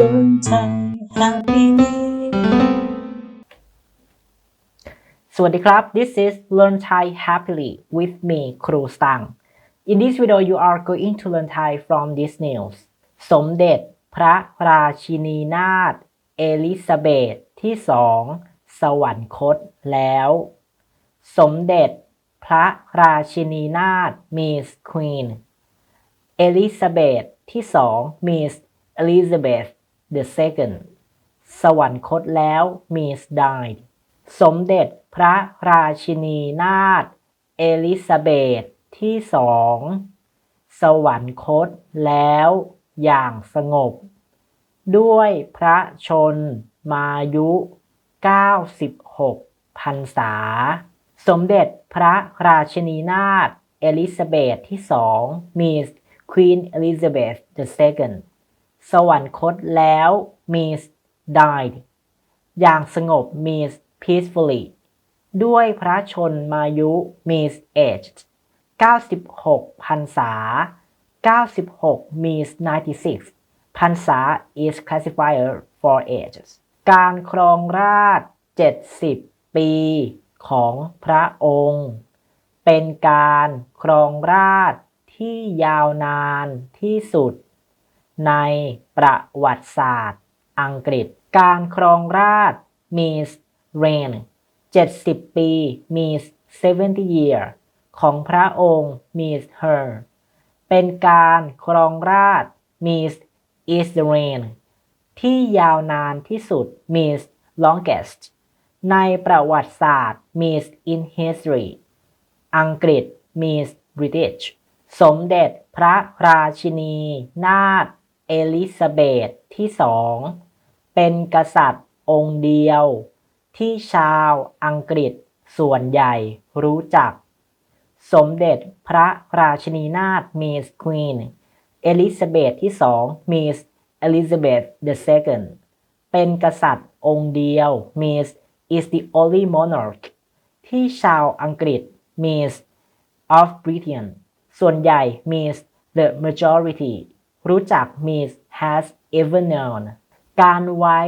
ล้นใจ Happy Day สวัสดีครับ this is Learn Thai happily with me ครูสตัง in this video you are going to learn Thai from this news สมเด็จพระราชินีนาถเอลิซาเบธที่สองสวรรคตแล้ว สมเด็จพระราชินีนาถมิสควีนเอลิซาเบธที่สองมิสเอลิซาเบธ the second สวรรคตแล้ว Miss died สมเด็จพระราชินีนาถเอลิซาเบธที่สองสวรรคตแล้วอย่างสงบ ด้วยพระชนมายุ 96พรรษา สมเด็จพระราชินีนาถเอลิซาเบธที่สองมีส Queen Elizabeth II สวรรคตแล้ว Miss died อย่างสงบ Miss peacefully ด้วยพระชนมายุ Miss aged 96พรรษา 96 Miss 96พรรษา is classifier for ages การครองราช 70 ปีของพระองค์ เป็นการครองราชที่ยาวนานที่สุด ในประวัติศาสตร์ อังกฤษ การครองราช Miss reign 70 ปี Miss 70 year ของพระองค์ Miss her เป็นการครองราช Miss is the reign ที่ยาวนานที่สุด Miss longest ในประวัติศาสตร์ Miss in history อังกฤษ Miss British สมเด็จพระราชินี นาถ เอลิซาเบธที่สองเป็นกษัตริย์องค์เดียว ที่ชาวอังกฤษส่วนใหญ่รู้จัก สมเด็จพระราชินีนาถมิสควีนเอลิซาเบธที่สองมิสเอลิซาเบธ the second เป็นกษัตริย์องค์เดียว Miss is the only monarch ที่ชาวอังกฤษ Miss of Britain ส่วนใหญ่ Miss the majority รู้จัก Miss has ever known การไว้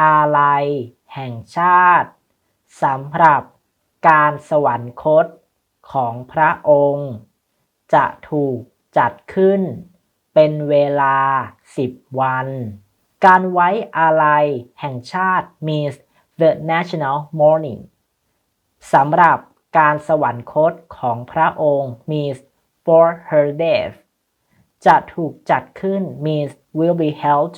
อาลัยแห่งชาติสำหรับการสวรรคตของพระองค์ จะถูกจัดขึ้นเป็นเวลา 10 วัน การไว้อาลัยแห่งชาติ means the national mourning สำหรับการสวรรคตของพระองค์ means for her death จะถูกจัดขึ้น means will be held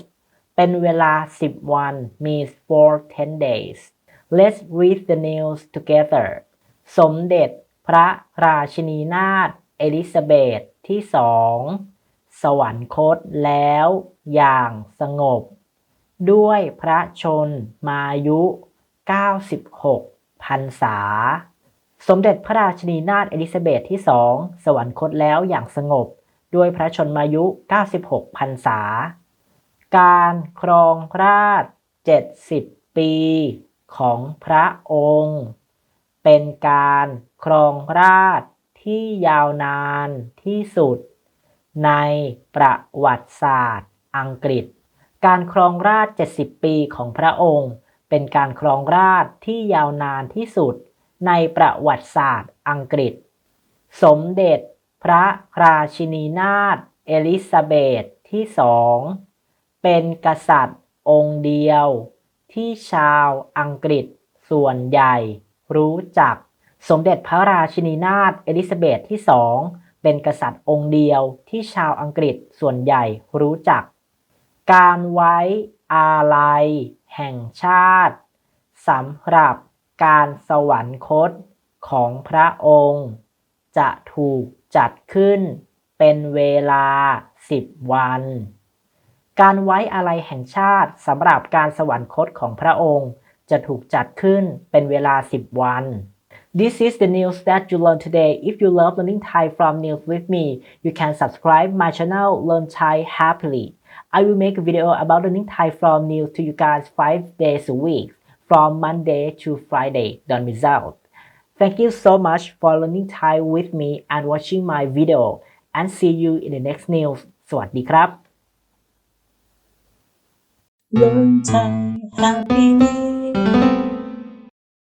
เป็นเวลา 10 วัน means for 10 days let's read the news together สมเด็จพระราชินีนาถเอลิซาเบธที่สองสวรรคตแล้วอย่างสงบ ด้วยพระชนมายุ 96 พรรษา สมเด็จพระราชินีนาถเอลิซาเบธที่สองสวรรคตแล้วอย่างสงบ ด้วยพระชนมายุ 96พรรษา การครองราช 70 ปีของพระองค์ เป็นการครองราชที่ยาวนานที่สุด ในประวัติศาสตร์ อังกฤษ การครองราช 70 ปีของพระองค์ เป็นการครองราชที่ยาวนานที่สุด ในประวัติศาสตร์ อังกฤษ สมเด็จ พระราชินีนาถเอลิซาเบธที่สองเป็นกษัตริย์องค์เดียว ที่ชาวอังกฤษส่วนใหญ่ รู้จัก สมเด็จพระราชินีนาถเอลิซาเบธที่สองเป็นกษัตริย์องค์เดียวที่ชาวอังกฤษส่วนใหญ่รู้จัก การไว้อาลัยแห่งชาติสำหรับการสวรรคตของพระองค์ จะถูกจัดขึ้นเป็นเวลา 10 วัน การไว้อาลัยแห่งชาติสำหรับการสวรรคตของพระองค์จะถูกจัดขึ้นเป็นเวลา 10 วัน This is the news that you learned today. If you love learning Thai from news with me, you can subscribe my channel Learn Thai Happily. I will make a video about learning Thai from news to you guys 5 days a week from Monday to Friday. Don't miss out. Thank you so much for learning Thai with me and watching my video and see you in the next news. สวัสดีครับ long time happiness